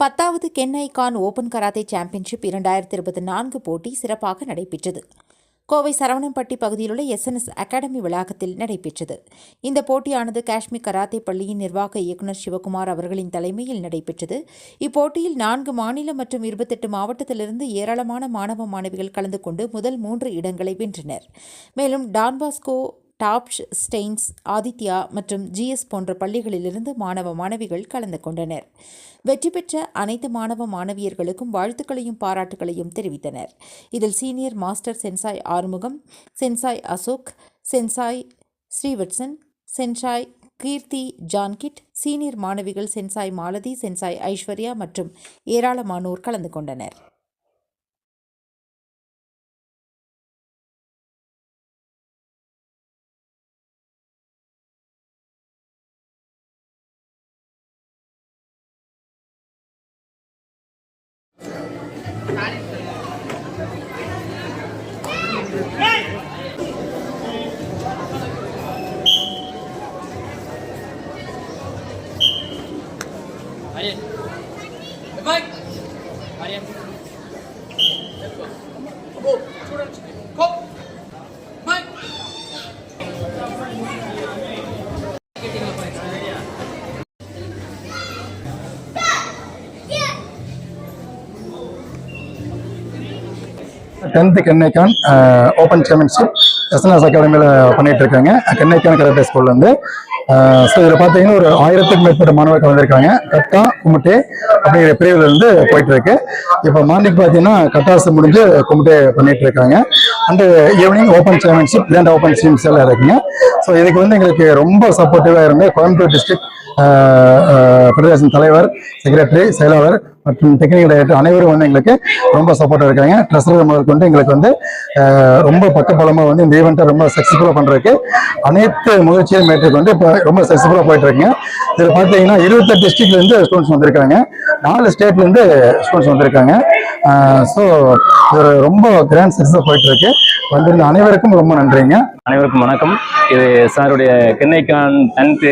பத்தாவது கென்னை கான் ஓபன் கராத்தே சாம்பியன்ஷிப் இரண்டாயிரத்தி இருபத்தி நான்கு போட்டி சிறப்பாக நடைபெற்றது. கோவை சரவணம்பட்டி பகுதியிலுள்ள எஸ்என்எஸ் அகாடமி வளாகத்தில் நடைபெற்றது. இந்த போட்டியானது காஷ்மீர் கராத்தே பள்ளியின் நிர்வாக இயக்குநர் சிவகுமார் அவர்களின் தலைமையில் நடைபெற்றது. இப்போட்டியில் நான்கு மாநில மற்றும் இருபத்தெட்டு மாவட்டத்திலிருந்து ஏராளமான மாணவ மாணவிகள் கலந்து கொண்டு முதல் மூன்று இடங்களை வென்றனர். மேலும் டான்பாஸ்கோ டாப்ஷ் ஸ்டெயின்ஸ் ஆதித்யா மற்றும் ஜிஎஸ் போன்ற பள்ளிகளிலிருந்து மாணவ மாணவிகள் கலந்து கொண்டனர். வெற்றி பெற்ற அனைத்து மாணவ மாணவியர்களுக்கும் வாழ்த்துக்களையும் பாராட்டுகளையும் தெரிவித்தனர். இதில் senior master sensei Arumugam sensei Ashok sensei Srivatsan sensei Keerthi Jankit senior மாணவிகள் சென்சாய் மாலதி சென்சாய் ஐஸ்வர்யா மற்றும் ஏராளமானோர் கலந்து கொண்டனர். Students. Go. Bye. டென்த்து கென்னைக்கான் ஓப்பன் சாம்பியன்ஷிப் எஸ்என்எஸ் அகாடமியில் பண்ணிட்டு இருக்காங்க கென்னைக்கான் கராட்டே ஸ்கூல்லேருந்து ஸோ இதில் பார்த்தீங்கன்னா ஒரு ஆயிரத்துக்கும் மேற்பட்ட மாணவர்கள் கலந்துருக்காங்க. கட்டா கும்பிட்டே அப்படிங்கிற பிரிவில் இருந்து போயிட்டு இருக்கு இப்போ மார்னிங் பார்த்தீங்கன்னா கட்டாசு முடிஞ்சு கும்பிட்டே பண்ணிட்டு இருக்காங்க and evening open championship land open seems எல்லாம் இருக்குங்க. ஸோ இதுக்கு வந்து எங்களுக்கு ரொம்ப சப்போர்ட்டிவாக இருந்து கோயம்புத்தூர் டிஸ்ட்ரிக்ட் ஃபெடரேஷன் தலைவர் செக்ரட்டரி செயலாளர் மற்றும் டெக்னிக்கல் டைரக்டர் அனைவரும் வந்து எங்களுக்கு ரொம்ப சப்போர்ட்டாக இருக்காங்க. ட்ரெஸரர் முதற்கொண்டு எங்களுக்கு வந்து ரொம்ப பக்கபலமாக வந்து இந்த ஈவெண்ட்டை ரொம்ப சக்ஸஸ்ஃபுல்லாக பண்ணுறதுக்கு அனைத்து முயற்சியும் மேற்கொண்டு இப்போ ரொம்ப சக்ஸஸ்ஃபுல்லாக போயிட்டுருக்கீங்க. இதில் பார்த்தீங்கன்னா இருபத்தெட்டு டிஸ்ட்ரிக்ட்லேருந்து ஸ்டூடெண்ட்ஸ் வந்திருக்காங்க. நாலு ஸ்டேட்லேருந்து ஸ்டூடெண்ட்ஸ் வந்திருக்காங்க. ஸோ இது ஒரு ரொம்ப கிராண்ட் சக்ஸஸ் போயிட்டு இருக்கு வந்திருந்த அனைவருக்கும் ரொம்ப நன்றிங்க. அனைவருக்கும் வணக்கம். இது சாருடைய கென்னைக்கான் tenth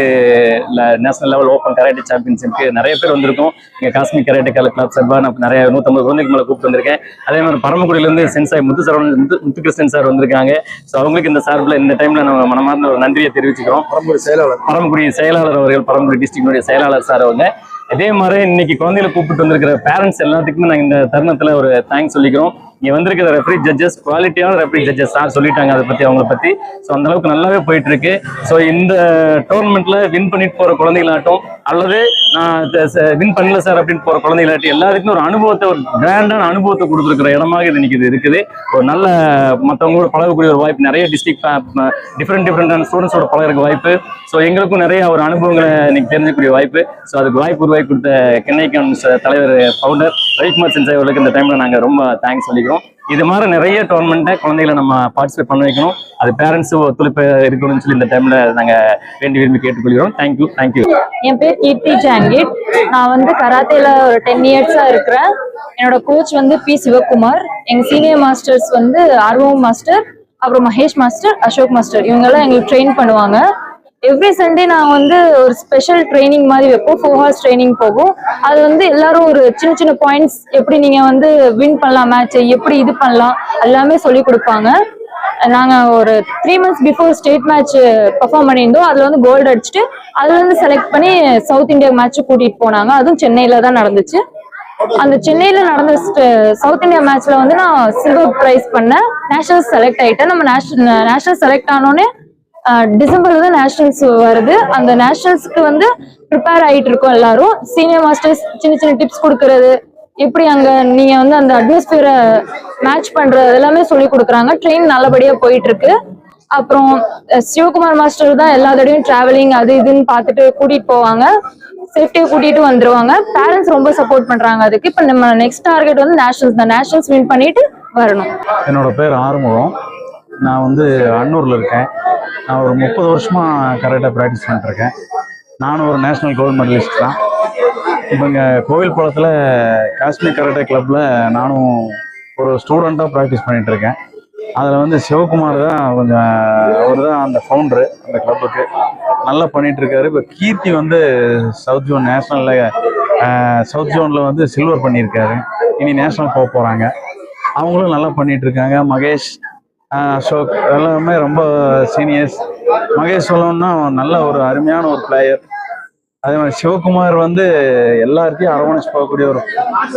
national level open karate சாம்பியன்ஷிப்க்கு நிறைய பேர் வந்திருக்கோம். இங்கே காஷ்மீர் கராட்டே கல கிளப் சார்பாக நான் நிறைய நூற்றம்பது குழந்தைக்கு மேலே கூப்பிட்டு வந்திருக்கேன். அதே மாதிரி பரமக்குடியிலேருந்து சென்சாய் முத்து சரவணன் முத்து முத்துகிருஷ்ணன் சார் வந்திருக்காங்க. ஸோ அவங்களுக்கு இந்த சார்பில் இந்த டைமில் நம்ம மனமார்ந்த ஒரு நன்றியை தெரிவிச்சுக்கிறோம். பரம்பூர் செயலாளர். பரமக்குடி செயலாளர் அவர்கள் பரமக்குடி டிஸ்ட்ரிக்டுடைய செயலாளர் சார் அவங்க. அதே மாதிரி இன்னைக்கு குழந்தைகளை கூப்பிட்டு வந்திருக்கிற பேரண்ட்ஸ் எல்லாத்துக்குமே நாங்கள் இந்த தருணத்தில் ஒரு தேங்க்ஸ் சொல்லிக்கிறோம். இங்கே வந்திருக்கிற ரெஃப்ரி ஜட்ஜஸ் குவாலிட்டியான ரெஃப்ரி ஜட்ஜஸ் சார் சொல்லிட்டாங்க அதை பற்றி அவங்கள பற்றி ஸோ அந்த அளவுக்கு நல்லாவே போயிட்டு இருக்கு. ஸோ இந்த டோர்னமெண்ட்டில் வின் பண்ணிட்டு போகிற குழந்தைகளாட்டும் அல்லது நான் வின் பண்ணல சார் அப்படின்னு போகிற குழந்தைகளாட்டும் எல்லாருக்குமே ஒரு அனுபவத்தை ஒரு கிராண்டான அனுபவத்தை கொடுத்துருக்கிற இடமாக இது இன்னைக்கு இது இருக்குது. ஒரு நல்ல மற்றவங்களோட பழகக்கூடிய ஒரு வாய்ப்பு நிறைய டிஸ்ட்ரிக்ட் டிஃப்ரெண்ட் டிஃப்ரெண்டான ஸ்டூடெண்ட்ஸோட பழகிறக்கு வாய்ப்பு. ஸோ எங்களுக்கும் நிறைய ஒரு அனுபவங்களை இன்னைக்கு தெரிஞ்சுக்கூடிய வாய்ப்பு. ஸோ அதுக்கு வாய்ப்பு உருவாக்கி கொடுத்த கென்னைக்கான் தலைவர் ஃபவுண்டர் ரவிக்குமார் சென்சாய் அவர்களுக்கு இந்த டைம்ல நாங்கள் ரொம்ப தேங்க்ஸ் சொல்லிக்கிறோம். இது மாதிரி நிறைய டோர்னமெண்ட்டை குழந்தைகளை நம்ம பார்ட்டிசிபேட் பண்ண வைக்கணும். அது பேரண்ட்ஸும் ஒத்துழைப்பு இருக்கணும்னு சொல்லி இந்த டைம்ல நாங்கள் வேண்டி விரும்பி கேட்டுக்கொள்கிறோம். தேங்க்யூ தேங்க்யூ என் பேர் கீர்த்தி ஜாங்கிட் நான் வந்து கராத்தேல ஒரு டென் இயர்ஸா இருக்கிறேன். என்னோட கோச் வந்து பி சிவகுமார். எங்க சீனியர் மாஸ்டர்ஸ் வந்து ஆர்வம் மாஸ்டர் அப்புறம் மகேஷ் மாஸ்டர் அசோக் மாஸ்டர் இவங்கெல்லாம் எங்களுக்கு ட்ரெயின் பண்ணுவாங்க. எவ்ரி சண்டே நான் வந்து ஒரு ஸ்பெஷல் ட்ரைனிங் மாதிரி வைப்போம். ஃபோர் ஹவர்ஸ் ட்ரைனிங் போகும். அது வந்து எல்லாரும் ஒரு சின்ன சின்ன பாயிண்ட்ஸ் எப்படி நீங்க வந்து வின் பண்ணலாம் மேட்ச் எப்படி இது பண்ணலாம் எல்லாமே சொல்லி கொடுப்பாங்க. நாங்கள் ஒரு three months before state match perform பண்ணியிருந்தோம். அதில் வந்து கோல்டு அடிச்சுட்டு அதுலேருந்து செலக்ட் பண்ணி சவுத் இந்தியா மேட்ச் கூட்டிகிட்டு போனாங்க. அதுவும் சென்னையில் தான் நடந்துச்சு. அந்த சென்னையில நடந்த சவுத் இந்தியா மேட்ச்ல வந்து நான் சில்வர் பிரைஸ் பண்ணேன் நேஷனல் செலக்ட் ஆயிட்டேன். நம்ம நேஷனல் நேஷனல் செலக்ட் ஆனோடனே டிசம்பர்ல தான் நேஷனல்ஸ் வருது. அந்த நேஷனல்ஸ்க்கு வந்து ப்ரிப்பேர் ஆகிட்டு இருக்கோம் எல்லாரும். சீனியர் மாஸ்டர்ஸ் சின்ன சின்ன டிப்ஸ் கொடுக்கறது எப்படி அங்க நீங்க வந்து அந்த அட்மாஸ்பியரை மேட்ச் பண்றது எல்லாமே சொல்லி கொடுக்குறாங்க. ட்ரெயின் நல்லபடியா போயிட்டு இருக்கு அப்புறம் சிவகுமார் மாஸ்டர் தான் எல்லா தடையும் டிராவலிங் அது இதுன்னு பார்த்துட்டு கூட்டிட்டு போவாங்க. சேஃப்டியாக கூட்டிட்டு வந்துருவாங்க. பேரண்ட்ஸ் ரொம்ப சப்போர்ட் பண்றாங்க அதுக்கு. இப்ப நம்ம நெக்ஸ்ட் டார்கெட் வந்து நேஷனல்ஸ் தான். நேஷனல்ஸ் வின் பண்ணிட்டு வரணும். என்னோட பேர் ஆறுமுகம். நான் வந்து அன்னூரில் இருக்கேன். நான் ஒரு முப்பது வருஷமாக கராட்டே ப்ராக்டிஸ் பண்ணிட்டுருக்கேன். நானும் ஒரு நேஷ்னல் கோல்டு மெடலிஸ்ட் தான். இப்போ இங்கே கோவில் குளத்தில் காஷ்மீர் கராட்டே கிளப்பில் நானும் ஒரு ஸ்டூடெண்ட்டாக ப்ராக்டிஸ் பண்ணிகிட்ருக்கேன் அதில் வந்து சிவகுமார் தான் கொஞ்சம் அவர் தான் அந்த ஃபவுண்டரு அந்த கிளப்புக்கு நல்லா பண்ணிகிட்ருக்காரு இப்போ கீர்த்தி வந்து சவுத் ஜோன் நேஷ்னலில் சவுத் ஜோனில் வந்து சில்வர் பண்ணியிருக்காரு. இனி நேஷ்னல் போக போகிறாங்க அவங்களும் நல்லா பண்ணிகிட்ருக்காங்க இருக்காங்க மகேஷ் அசோக் எல்லாமே ரொம்ப சீனியர்ஸ் மகேஷ் சொல்லணும்னா நல்ல ஒரு அருமையான ஒரு பிளேயர் அதே மாதிரி சிவகுமார் வந்து எல்லாருக்கையும் அரவணைச்சு போகக்கூடிய ஒரு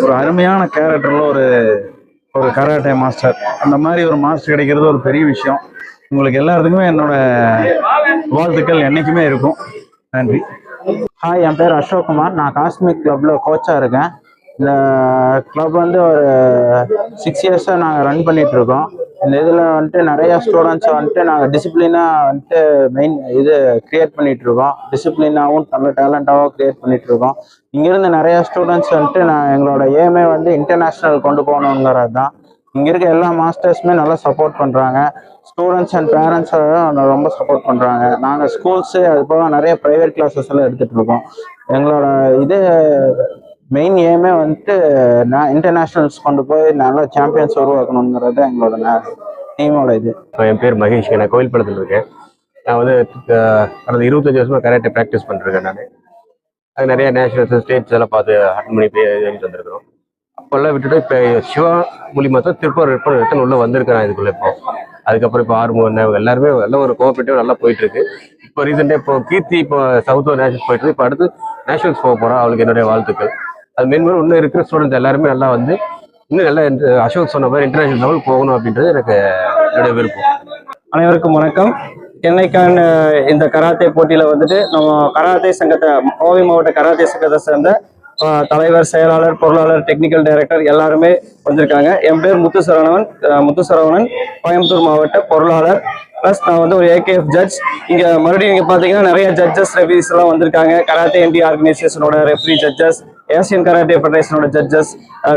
ஒரு அருமையான கேரக்டரில் ஒரு ஒரு கராட்டே மாஸ்டர் அந்த மாதிரி ஒரு மாஸ்டர் கிடைக்கிறது ஒரு பெரிய விஷயம். உங்களுக்கு எல்லாத்துக்குமே என்னோட வாழ்த்துக்கள் என்னைக்குமே இருக்கும். நன்றி. ஹாய் என் பேர் அசோக்குமார். நான் காஸ்மிக் கிளப்ல கோச்சாக இருக்கேன். இந்த கிளப் வந்து ஒரு சிக்ஸ் இயர்ஸாக நாங்கள் ரன் பண்ணிகிட்ருக்கோம் இருக்கோம் இந்த இதில் வந்துட்டு நிறையா ஸ்டூடெண்ட்ஸை வந்துட்டு நாங்கள் டிசிப்ளினாக வந்துட்டு மெயின் இது க்ரியேட் பண்ணிகிட்ருக்கோம் இருக்கோம் டிசிப்ளினாகவும் நல்ல டேலண்ட்டாகவும் க்ரியேட் பண்ணிகிட்ருக்கோம் இருக்கோம் நிறையா ஸ்டூடெண்ட்ஸ் வந்துட்டு நான் எங்களோட ஏமே வந்து இன்டர்நேஷ்னல் கொண்டு போகணுங்கிறது தான். இங்கே இருக்க எல்லா மாஸ்டர்ஸுமே நல்லா சப்போர்ட் பண்ணுறாங்க ஸ்டூடெண்ட்ஸ் அண்ட் பேரண்ட்ஸை ரொம்ப சப்போர்ட் பண்ணுறாங்க நாங்கள் ஸ்கூல்ஸு அது போக நிறைய ப்ரைவேட் கிளாஸஸ் எல்லாம் எடுத்துகிட்டு இருக்கோம் எங்களோட இது மெயின் ஏமே வந்துட்டு நான் இன்டர்நேஷ்னல்ஸ் கொண்டு போய் நல்ல சாம்பியன்ஸ் உருவாக்கணுங்கிறது எங்களோட டீமோட இது. என் பேர் மகேஷ் நான் கோவில்படத்தில் இருக்கேன். நான் வந்து கடந்த இருபத்தஞ்சு வருஷமாக கரெக்டாக ப்ராக்டிஸ் பண்ணிருக்கேன் நான். அது நிறைய நேஷனல்ஸ் ஸ்டேட்ஸ் எல்லாம் பார்த்து அட்டன் பண்ணி போய் எழுதிட்டு வந்திருக்கிறோம். அப்போல்லாம் விட்டுட்டு இப்போ சிவா மூலியமாக தான் திருப்பூர் ரிப்பன் ரிட்டன் உள்ளே வந்திருக்கிறேன் இதுக்குள்ளே இப்போ. அதுக்கப்புறம் இப்போ ஆறுமுகம் இவங்க எல்லாருமே எல்லாம் ஒரு கோஆப்ரேட்டிவ் நல்லா போயிட்டு இருக்கு இப்போ ரீசெண்டாக இப்போ கீர்த்தி இப்போ சவுத் நேஷனல்ஸ் போயிட்டு இருக்கு. இப்போ அடுத்து நேஷனல்ஸ் போக போகிறோம் அவளுக்கு என்னுடைய வாழ்த்துக்கள். அது மென்மேலும் இன்னும் இருக்கிற ஸ்டூடெண்ட்ஸ் எல்லாருமே நல்லா வந்து இன்னும் நல்லா அசோக் சொன்ன மாதிரி இன்டர்நேஷனல் லெவல் போகணும் அப்படின்றது எனக்கு என்னுடைய விருப்பம். அனைவருக்கும் வணக்கம். சென்னைக்கான இந்த கராத்தே போட்டியில் வந்துட்டு நம்ம கராத்தே சங்கத்தை கோவை மாவட்ட கராத்தே சங்கத்தை சேர்ந்த தலைவர் செயலாளர் பொருளாளர் டெக்னிக்கல் டைரக்டர் எல்லாருமே வந்திருக்காங்க. என் பேர் முத்துசரவணன் முத்துசரவணன் கோயம்புத்தூர் மாவட்ட பொருளாளர். ப்ளஸ் நான் வந்து ஒரு ஏகேஎஃப் ஜட்ஜ் இங்கே மறுபடியும் இங்கே பார்த்தீங்கன்னா நிறைய ஜட்ஜஸ் ரெஃபரிஸ் எல்லாம் வந்திருக்காங்க. கராத்தே இந்தியா ஆர்கனைசேஷனோட ரெஃபரி ஜட்ஜஸ் ஏசியன் கராட்டே ஃபெடரேஷனோட ஜட்ஜஸ்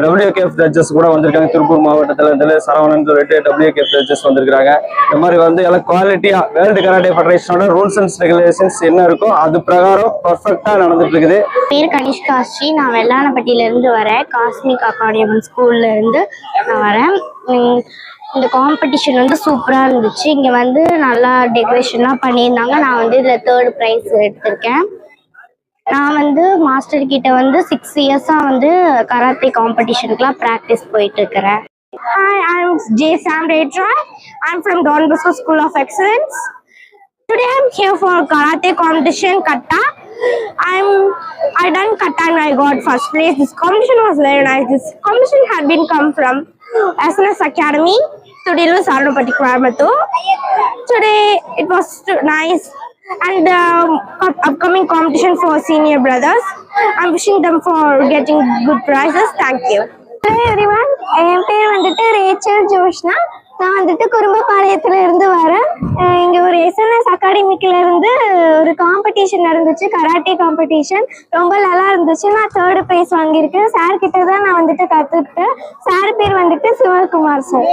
டபிள்யூகேஎஃப் ஜட்ஜஸ் கூட வந்திருக்காங்க. திருப்பூர் மாவட்டத்தில் இதில் சரவணன் சொல்லிட்டு டபிள்யூகேஎஃப் ஜட்ஜஸ் வந்திருக்காங்க இந்த மாதிரி வந்து எல்லாம் குவாலிட்டியாக வேர்ல்டு கராட்டே ஃபெடரேஷனோட ரூல்ஸ் அண்ட் ரெகுலேஷன்ஸ் என்ன இருக்கோ அது பிரகாரம் பர்ஃபெக்டாக நடந்துட்டு இருக்குது. பேர் கனிஷ்காஸ்ரீ நான் வெள்ளானப்பட்டியிலேருந்து வரேன். காஸ்மிக் அகாடமி ஸ்கூல்லேருந்து நான் வரேன். இந்த காம்படிஷன் வந்து சூப்பராக இருந்துச்சு. இங்கே வந்து நல்லா டெக்கரேஷன்லாம் பண்ணியிருந்தாங்க. நான் வந்து இதில் தேர்ட் ப்ரைஸ் எடுத்திருக்கேன். நான் வந்து மாஸ்டர் கிட்ட வந்து சிக்ஸ் இயர்ஸாக வந்து கராத்தே காம்படிஷனுக்குலாம் ப்ராக்டிஸ் போயிட்டு இருக்கிறேன் Hi, I'm J. Sam Retra. I'm from Don Bosco School of Excellence. Today I'm here for karate competition kata. I'm I done kata and I got first place. This competition was very nice. This competition had been come from SNS Academy to Dilu Sarnapati Coimbatore. Today it was t- nice and the up- upcoming competition for senior brothers. I'm wishing them for getting good prizes. Thank you. Hello everyone என் பேர் வந்துட்டு Rachel Joshna. நான் வந்துட்டு குறும்பபாளையத்துல இருந்து வரேன் இங்க ஒரு SNS அகாடமிக்ல இருந்து ஒரு காம்படிஷன் நடந்துச்சு கராட்டே காம்படிஷன் ரொம்ப நல்லா இருந்துச்சு. நான் தேர்டு ப்ரைஸ் வாங்கியிருக்கேன். சார் கிட்ட தான் நான் வந்துட்டு கத்துக்கிட்டேன். சார் பேர் வந்துட்டு சிவகுமார் சார்